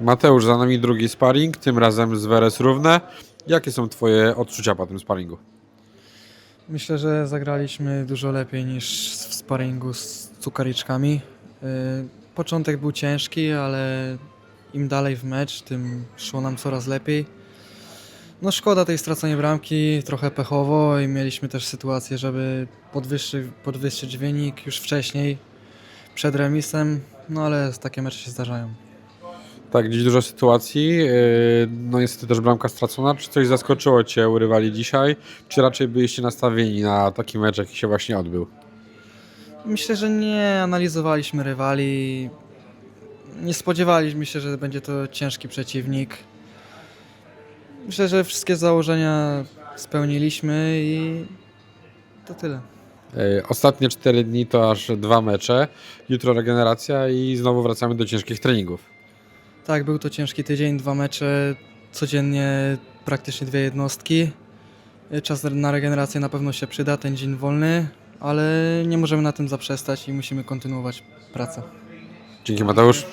Mateusz, za nami drugi sparring, tym razem z Weres Równe. Jakie są Twoje odczucia po tym sparingu? Myślę, że zagraliśmy dużo lepiej niż w sparingu z cukariczkami. Yy, Początek był ciężki, ale im dalej w mecz, tym szło nam coraz lepiej. No szkoda tej straconej bramki, trochę pechowo i mieliśmy też sytuację, żeby podwyższy, podwyższyć wynik już wcześniej, przed remisem, no ale takie mecze się zdarzają. Tak, dziś dużo sytuacji, yy, no niestety też bramka stracona. Czy coś zaskoczyło Cię u rywali dzisiaj, czy raczej byliście nastawieni na taki mecz, jaki się właśnie odbył? Myślę, że nie analizowaliśmy rywali. Nie spodziewaliśmy się, że będzie to ciężki przeciwnik. Myślę, że wszystkie założenia spełniliśmy i to tyle. Yy, Ostatnie 4 dni to aż dwa mecze, jutro regeneracja i znowu wracamy do ciężkich treningów. Tak, był to ciężki tydzień, dwa mecze, codziennie praktycznie dwie jednostki. Czas na regenerację na pewno się przyda, ten dzień wolny, ale nie możemy na tym zaprzestać i musimy kontynuować pracę. Dzięki Mateusz.